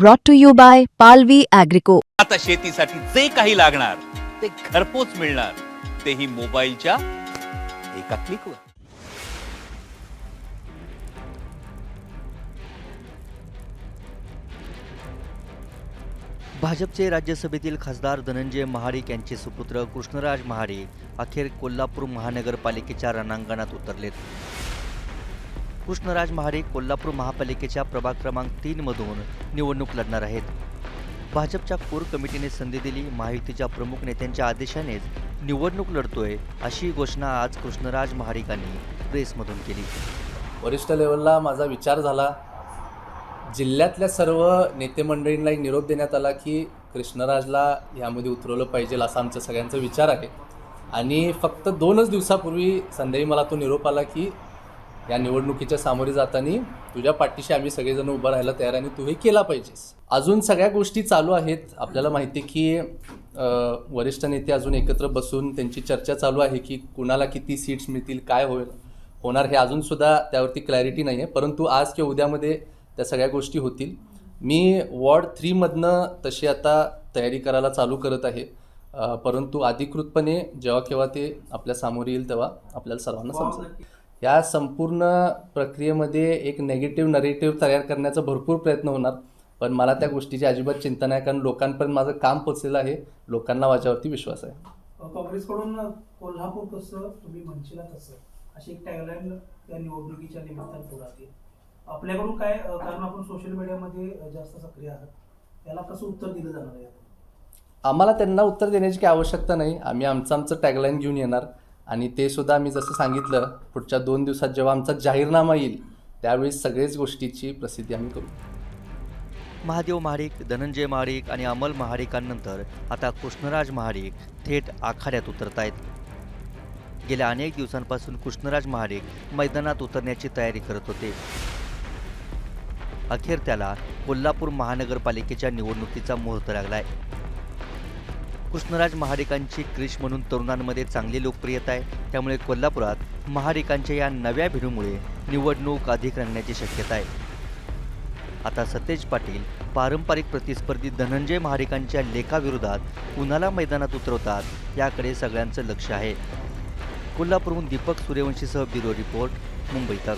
brought to you by Palvi Agrico. आता शेतीसाठी जे काही लागणार ते घरपोच मिळणार. तेही मोबाईलच्या एका क्लिकवर. भाजपचे राज्यसभेतील खासदार धनंजय महाडिक यांचे सुपुत्र कृष्णराज महाडिक अखेर कोल्हापूर महानगरपालिकेच्या रणांगणात उतरलेत. कृष्णराज महाडिक कोल्हापूर महापालिकेच्या प्रभाग क्रमांक तीनमधून निवडणूक लढणार आहेत. भाजपच्या कोर कमिटीने संधी दिली महायुतीच्या प्रमुख नेत्यांच्या आदेशानेच निवडणूक लढतोय अशी घोषणा आज कृष्णराज महारिकांनी प्रेसमधून केली. वरिष्ठ लेवलला माझा विचार झाला जिल्ह्यातल्या सर्व नेते मंडळींना एक निरोप देण्यात आला की कृष्णराजला ह्यामध्ये उतरवलं पाहिजे असा आमचा सगळ्यांचा विचार आहे. आणि फक्त दोनच दिवसापूर्वी संध्याकाळी मला तो निरोप आला की या निवडणुकीच्या सामोरे जाताना तुझ्या पाठीशी आम्ही सगळेजण उभं राहायला तयार आणि तू हे केला पाहिजेस. अजून सगळ्या गोष्टी चालू आहेत. आपल्याला माहिती आहे की वरिष्ठ नेते अजून एकत्र बसून त्यांची चर्चा चालू आहे की कुणाला किती सीट्स मिळतील काय होईल होणार हे अजूनसुद्धा त्यावरती क्लॅरिटी नाही आहे परंतु आज किंवा उद्यामध्ये त्या सगळ्या गोष्टी होतील. मी वॉर्ड थ्रीमधनं तशी आता तयारी करायला चालू करत आहे. परंतु अधिकृतपणे जेव्हा केव्हा ते आपल्यासमोर येईल तेव्हा आपल्याला सर्वांना समजेल. या संपूर्ण प्रक्रियेमध्ये एक नेगेटिव्ह नरेटिव्ह तयार करण्याचा भरपूर प्रयत्न होणार. पण मला त्या गोष्टीची अजिबात चिंता नाही कारण लोकांपर्यंत माझं काम पोचलेलं आहे. लोकांना माझ्यावरती विश्वास आहे. काँग्रेसकडून कोल्हापूर कसं तुम्ही म्हणशीला तसं. अशी एक टॅगलाईन या निवडणुकीच्या निमित्तानं पुढे आपल्याकडून काय कारण आपण सोशल मीडियामध्ये जास्त सक्रिय आहात याला कसं उत्तर दिलं जाणार आहे? आम्हाला त्यांना उत्तर देण्याची काही आवश्यकता नाही. आम्ही आमचं आमचं टॅगलाईन घेऊन येणार. आणि ते सुद्धा आम्ही जसं सांगितलं पुढच्या दोन दिवसात जेव्हा आमचा जाहीरनामा येईल त्यावेळी सगळेच गोष्टीची प्रसिद्धी आम्ही करू. महादेव महाडिक धनंजय महाडिक आणि अमल महाडिकांनंतर आता कृष्णराज महाडिक थेट आखाड्यात उतरत आहेत गेल्या अनेक दिवसांपासून कृष्णराज महाडिक मैदानात उतरण्याची तयारी करत होते. अखेर त्याला कोल्हापूर महानगरपालिकेच्या निवडणुकीचा मुहूर्त लागलाय. कृष्णराज महाडिकांची क्रिश म्हणून तरुणांमध्ये चांगली लोकप्रियता आहे. त्यामुळे कोल्हापुरात महाडिकांच्या या नव्या भिडूमुळे निवडणूक अधिक रंगण्याची शक्यता आहे. आता सतेज पाटील पारंपरिक प्रतिस्पर्धी धनंजय महाडिकांच्या लेखाविरोधात उन्हाला मैदानात उतरवतात याकडे सगळ्यांचं लक्ष आहे. कोल्हापूरहून दीपक सूर्यवंशीसह ब्युरो रिपोर्ट मुंबई तक.